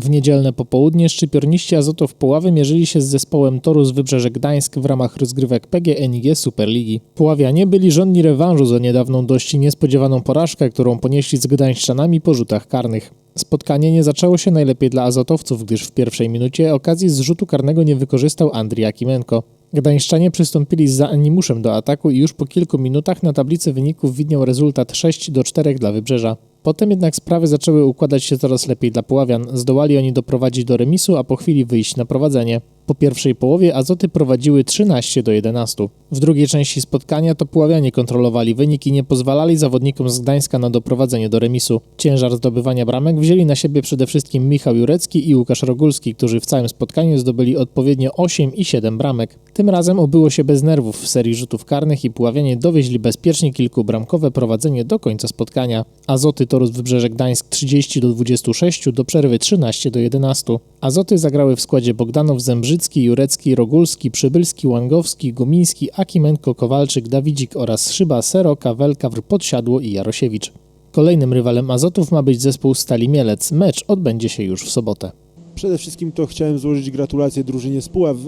W niedzielne popołudnie szczypiorniści Azotów Puławy mierzyli się z zespołem Toru z Wybrzeże Gdańsk w ramach rozgrywek PGNiG Superligi. Puławianie byli żądni rewanżu za niedawną dość niespodziewaną porażkę, którą ponieśli z gdańszczanami po rzutach karnych. Spotkanie nie zaczęło się najlepiej dla Azotowców, gdyż w pierwszej minucie okazji z rzutu karnego nie wykorzystał Andrii Akimenko. Gdańszczanie przystąpili za animuszem do ataku i już po kilku minutach na tablicy wyników widniał rezultat 6 do 4 dla Wybrzeża. Potem jednak sprawy zaczęły układać się coraz lepiej dla Puławian. Zdołali oni doprowadzić do remisu, a po chwili wyjść na prowadzenie. Po pierwszej połowie Azoty prowadziły 13 do 11. W drugiej części spotkania to Puławianie kontrolowali wynik i nie pozwalali zawodnikom z Gdańska na doprowadzenie do remisu. Ciężar zdobywania bramek wzięli na siebie przede wszystkim Michał Jurecki i Łukasz Rogulski, którzy w całym spotkaniu zdobyli odpowiednio 8 i 7 bramek. Tym razem obyło się bez nerwów w serii rzutów karnych i Puławianie dowieźli bezpiecznie kilkubramkowe prowadzenie do końca spotkania. Azoty Torus Wybrzeże Gdańsk 30 do 26 do przerwy 13 do 11. Azoty zagrały w składzie Bogdanow, Zembrzycki, Jurecki, Rogulski, Przybylski, Łangowski, Gumiński, Akimenko, Kowalczyk, Dawidzik oraz Szyba, Sero, Kawelkawr, Podsiadło i Jarosiewicz. Kolejnym rywalem Azotów ma być zespół Stali Mielec. Mecz odbędzie się już w sobotę. Przede wszystkim to chciałem złożyć gratulacje drużynie z Puław e,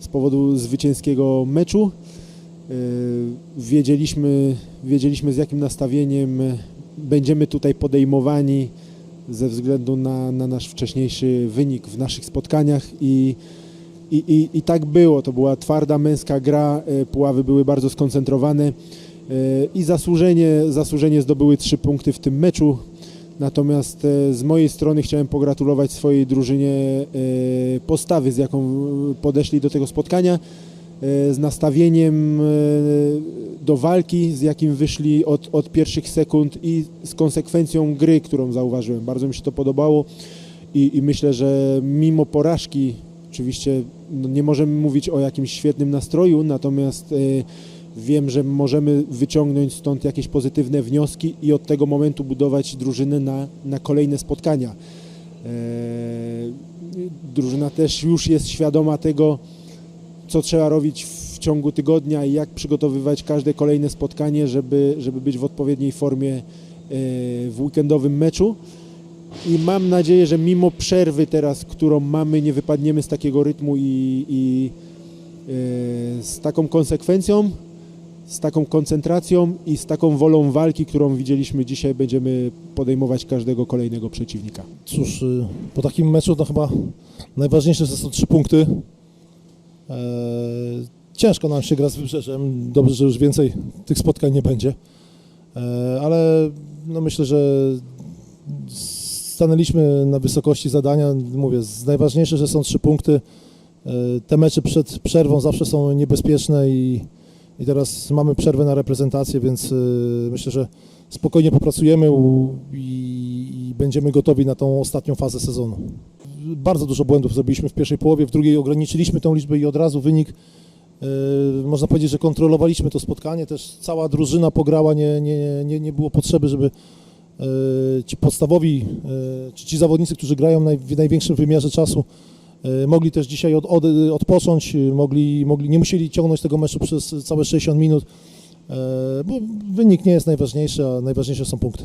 z powodu zwycięskiego meczu. E, wiedzieliśmy, wiedzieliśmy z jakim nastawieniem będziemy tutaj podejmowani ze względu na, na nasz wcześniejszy wynik w naszych spotkaniach i, i, i, i tak było. To była twarda męska gra, e, Puławy były bardzo skoncentrowane e, i zasłużenie, zasłużenie zdobyły trzy punkty w tym meczu. Natomiast e, z mojej strony chciałem pogratulować swojej drużynie postawy, z jaką podeszli do tego spotkania, z nastawieniem do walki, z jakim wyszli od, od pierwszych sekund i z konsekwencją gry, którą zauważyłem. Bardzo mi się to podobało i, i myślę, że mimo porażki, oczywiście no nie możemy mówić o jakimś świetnym nastroju, natomiast e, Wiem, że możemy wyciągnąć stąd jakieś pozytywne wnioski i od tego momentu budować drużynę na, na kolejne spotkania. Eee, drużyna też już jest świadoma tego, co trzeba robić w ciągu tygodnia i jak przygotowywać każde kolejne spotkanie, żeby, żeby być w odpowiedniej formie eee, w weekendowym meczu. I mam nadzieję, że mimo przerwy teraz, którą mamy, nie wypadniemy z takiego rytmu i, i eee, z taką konsekwencją, z taką koncentracją i z taką wolą walki, którą widzieliśmy dzisiaj, będziemy podejmować każdego kolejnego przeciwnika. Cóż, y, po takim meczu to chyba najważniejsze są trzy punkty. Eee, Ciężko nam się gra z Wybrzeżem. Dobrze, że już więcej tych spotkań nie będzie. Eee, Ale no myślę, że stanęliśmy na wysokości zadania. Mówię, najważniejsze, że są trzy punkty. Eee, Te mecze przed przerwą zawsze są niebezpieczne i, i teraz mamy przerwę na reprezentację, więc y, myślę, że spokojnie popracujemy i, i będziemy gotowi na tą ostatnią fazę sezonu. Bardzo dużo błędów zrobiliśmy w pierwszej połowie, w drugiej ograniczyliśmy tę liczbę i od razu wynik. Y, Można powiedzieć, że kontrolowaliśmy to spotkanie, też cała drużyna pograła, nie, nie, nie, nie było potrzeby, żeby y, ci podstawowi, y, czy ci zawodnicy, którzy grają w największym wymiarze czasu, mogli też dzisiaj od, od, odpocząć, mogli, mogli, nie musieli ciągnąć tego meczu przez całe 60 minut, bo wynik nie jest najważniejszy, a najważniejsze są punkty.